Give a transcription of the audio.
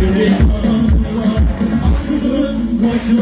bir anımız var Aklımın koçu